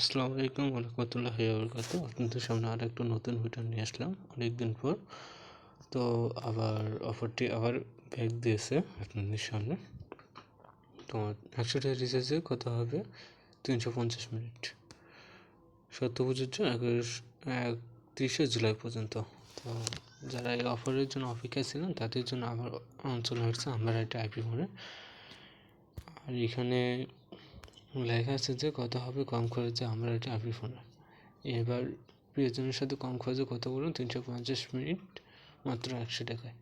আসসালামু আলাইকুম রহমতুল্লাহ বরকাত আপনাদের সামনে আর একটা নতুন ভিডিও নিয়ে আসলাম, অনেকদিন পর। তো আবার অফারটি আবার ব্যাক দিয়েছে আপনাদের সামনে। তো একশো টাকা রিচার্জে কত হবে, তিনশো পঞ্চাশ মিনিট। সত্য প্রযোজ্য একত্রিশে জুলাই পর্যন্ত। তো যারা এই অফারের জন্য অপেক্ষায় ছিলেন, তাদের জন্য আবার চলে আসছে আমার একটা আইপি ফোনে আর এখানে লেখা আছে যে, কত হবে কম খরচে আমরা এটা আইপি ফোনে এবার প্রিয়জনের সাথে কম খরচে কথা বলুন, তিনশো পঞ্চাশ মিনিট মাত্র একশো টাকায়।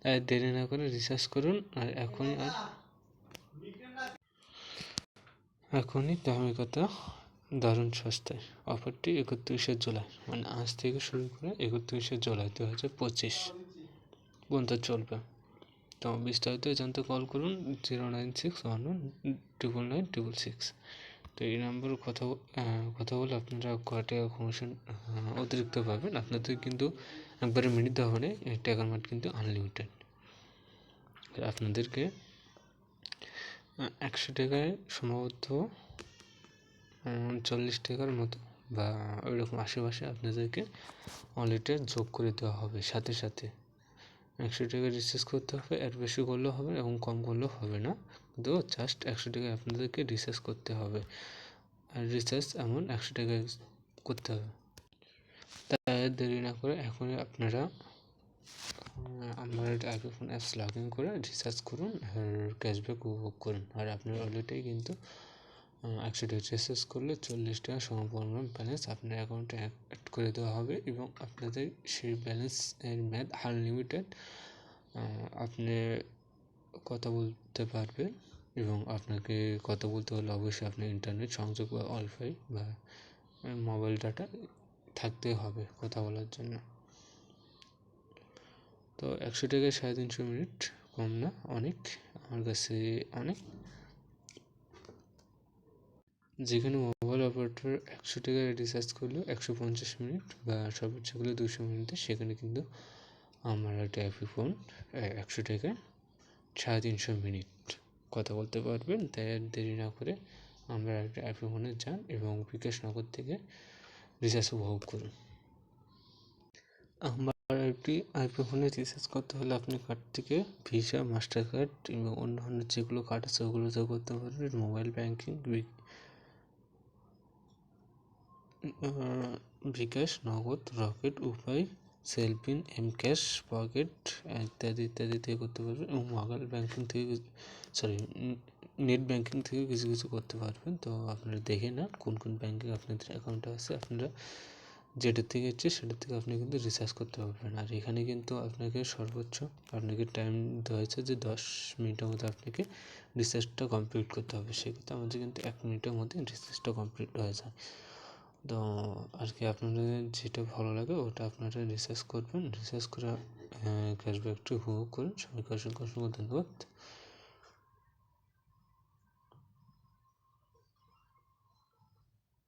তাই দেরি না করে রিচার্জ করুন, আর এখনই আর এখনই দামি কথা দারুণ সস্তায়। অফারটি একত্রিশে জুলাই মানে আজ থেকে শুরু করে একত্রিশে জুলাই দু হাজার পঁচিশ পর্যন্ত চলবে। বিস্তারিত জানতে কল করুন zero nine six one one triple nine triple six তো এই নাম্বার কথা কথা বলে আপনারা কয় টাকা কমিশন অতিরিক্ত পাবেন। আপনাদের কিন্তু একবারে মিনিট হবে টাকার মাঠ কিন্তু আনলিমিটেড আপনাদেরকে একশো টাকায় সম্ভবত চল্লিশ টাকার মতো বা ওইরকম আশেপাশে আপনাদেরকে ওয়ালেটে যোগ করে দেওয়া হবে সাথে সাথে। একশো টাকা রিচার্জ করতে হবে, এর বেশি করলেও হবে এবং কম করলেও হবে না। কিন্তু জাস্ট একশো টাকা আপনাদেরকে রিচার্জ করতে হবে। আর রিচার্জ এমন একশো টাকায় করতে হবে। তাই দেরি না করে এখনই আপনারা আমার আইফোন অ্যাপস লগ ইন করে রিচার্জ করুন আর ক্যাশব্যাক উপভোগ করুন। আর আপনার অলরেডি কিন্তু একশো টাকা রিচার্জ করলে চল্লিশ টাকা সমপরিমাণ ব্যালেন্স আপনার অ্যাকাউন্টে অ্যাড করে দেওয়া হবে এবং আপনাদের সেই ব্যালেন্সের ম্যাথ আনলিমিটেড আপনি কথা বলতে পারবেন এবং আপনাকে কথা বলতে হলে অবশ্যই আপনার ইন্টারনেট সংযোগ বা ওয়াইফাই বা মোবাইল ডাটা থাকতে হবে কথা বলার জন্য। তো একশো টাকায় সাড়ে তিনশো মিনিট কম না, অনেক। আমার কাছে অনেক। যেখানে মোবাইল অপারেটর একশো টাকায় রিচার্জ করলেও একশো পঞ্চাশ মিনিট বা সর্বোচ্চ করলে দুশো মিনিটে, সেখানে কিন্তু আমার একটা অ্যাপি ফোন একশো টাকায় সাড়ে তিনশো মিনিট কথা বলতে পারবেন। তাই আর দেরি না করে আমরা একটা অ্যাপি ফোনে যান এবং বিকাশ নগর থেকে রিচার্জ উপভোগ করুন। আমার একটি আইপি ফোনে রিচার্জ করতে হলে আপনি কার্ড থেকে ভিসা মাস্টার কার্ড এবং অন্যান্য যেগুলো কার্ড আছে ওগুলোতে করতে পারবেন। মোবাইল ব্যাঙ্কিং বিকাশ, নগদ, রকেট, উপায়, সেলফিন এম ক্যাশ পকেট ইত্যাদি ইত্যাদি থেকে করতে পারবেন এবং মোবাইল ব্যাঙ্কিং থেকে সরি নেট ব্যাঙ্কিং থেকে কিছু কিছু করতে পারবেন। তো আপনারা দেখে নেন কোন কোন ব্যাঙ্কে আপনাদের অ্যাকাউন্টে আছে। আপনারা যেটার থেকে হচ্ছে সেটার থেকে আপনি কিন্তু রিচার্জ করতে পারবেন। আর এখানে কিন্তু আপনাকে সর্বোচ্চ আপনাকে টাইম দেওয়া হয়েছে যে দশ মিনিটের মধ্যে আপনাকে রিচার্জটা কমপ্লিট করতে হবে। সেক্ষেত্রে আমাদের কিন্তু এক মিনিটের মধ্যে রিচার্জটা কমপ্লিট হয়ে যায়। তো আর কি আপনাদের যেটা ভালো লাগে ওটা আপনারা রিসার্চ করবেন। রিসার্চ করে ক্যাশব্যাকটি উপভোগ করুন। সবাইকে অসংখ্য অসংখ্য ধন্যবাদ।